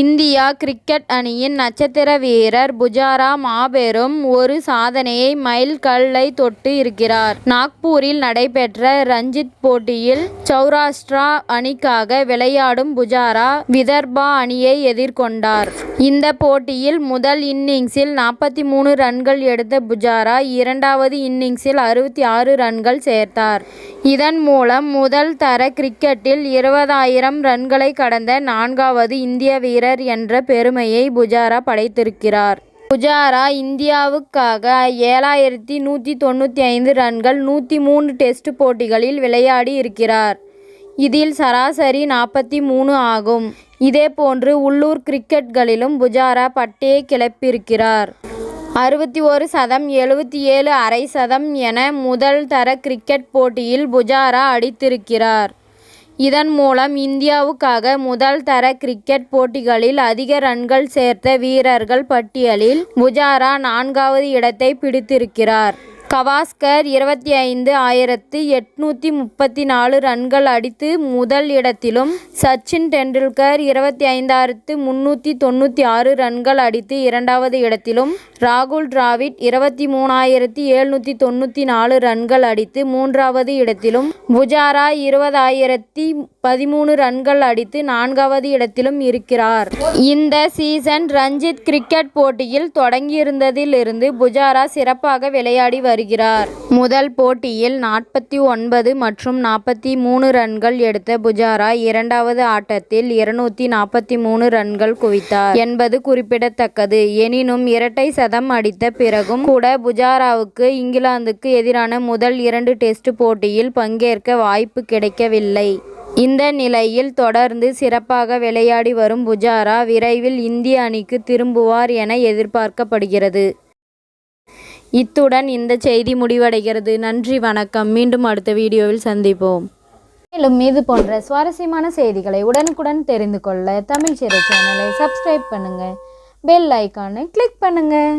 India cricket அணியின் நட்சத்திர வீரர் புஜாரா மாபெரும் ஒரு சாதனையை மைல் கல்லை தொட்டு இருக்கிறார். நாக்பூரில் நடைபெற்ற ரஞ்சித் போட்டியில் சௌராஷ்டிரா அணிக்காக விளையாடும் புஜாரா விதர்பா அணியை எதிர்கொண்டார். இந்த போட்டியில் முதல் இன்னிங்சில் நாற்பத்து மூன்று ரன்கள் எடுத்த புஜாரா இரண்டாவது இன்னிங்சில் அறுபத்தி ஆறு ரன்கள் சேர்த்தார். இதன் மூலம் முதல் தர கிரிக்கெட்டில் இருபதாயிரம் ரன்களை கடந்த நான்காவது இந்திய வீரர் என்ற பெருமையை புஜாரா படைத்திருக்கிறார். புஜாரா இந்தியாவுக்காக ஏழாயிரத்தி நூற்றி தொண்ணூற்றி ஐந்து ரன்கள் நூற்றி மூன்று டெஸ்ட் போட்டிகளில் விளையாடி இருக்கிறார். இதில் சராசரி நாற்பத்தி மூணு ஆகும். இதேபோன்று உள்ளூர் கிரிக்கெட்களிலும் புஜாரா பட்டையை கிளப்பியிருக்கிறார். அறுபத்தி ஒரு சதம் எழுபத்தி ஏழு அரை சதம் என முதல் தர கிரிக்கெட் போட்டியில் புஜாரா அடித்திருக்கிறார். இதன் மூலம் இந்தியாவுக்காக முதல் தர கிரிக்கெட் போட்டிகளில் அதிக ரன்கள் சேர்த்த வீரர்கள் பட்டியலில் புஜாரா நான்காவது இடத்தை பிடித்திருக்கிறார். கவாஸ்கர் இருபத்தி ஐந்து ஆயிரத்து எட்நூற்றி முப்பத்தி நாலு ரன்கள் அடித்து முதல் இடத்திலும் சச்சின் டெண்டுல்கர் இருபத்தி ஐந்தாயிரத்து முந்நூற்றி தொண்ணூற்றி ஆறு ரன்கள் அடித்து இரண்டாவது இடத்திலும் ராகுல் டிராவிட் இருபத்தி மூணாயிரத்து எழுநூற்றி தொண்ணூற்றி நாலு ரன்கள் அடித்து மூன்றாவது இடத்திலும் புஜாரா இருபதாயிரத்தி பதிமூணு ரன்கள் அடித்து நான்காவது இடத்திலும் இருக்கிறார். இந்த சீசன் ரஞ்சித் கிரிக்கெட் போட்டியில் தொடங்கியிருந்ததிலிருந்து புஜாரா சிறப்பாக விளையாடி வருகிறார். வருகிறார் முதல் போட்டியில் நாற்பத்தி ஒன்பது மற்றும் நாற்பத்தி மூணு ரன்கள் எடுத்த புஜாரா இரண்டாவது ஆட்டத்தில் இருநூத்தி நாற்பத்தி மூணு ரன்கள் குவித்தார் என்பது குறிப்பிடத்தக்கது. எனினும் இரட்டை சதம் அடித்த பிறகும் கூட புஜாராவுக்கு இங்கிலாந்துக்கு எதிரான முதல் இரண்டு டெஸ்ட் போட்டியில் பங்கேற்க வாய்ப்பு கிடைக்கவில்லை. இந்த நிலையில் தொடர்ந்து சிறப்பாக விளையாடி வரும் புஜாரா விரைவில் இந்திய அணிக்கு திரும்புவார் என எதிர்பார்க்கப்படுகிறது. இத்துடன் இந்த செய்தி முடிவடைகிறது. நன்றி வணக்கம் மீண்டும் அடுத்த வீடியோவில் சந்திப்போம். மேலும் இது போன்ற சுவாரஸ்யமான செய்திகளை உடனுக்குடன் தெரிந்து கொள்ள தமிழ் சிறை சேனலை சப்ஸ்கிரைப் பண்ணுங்கள் பெல் ஐக்கானை கிளிக் பண்ணுங்கள்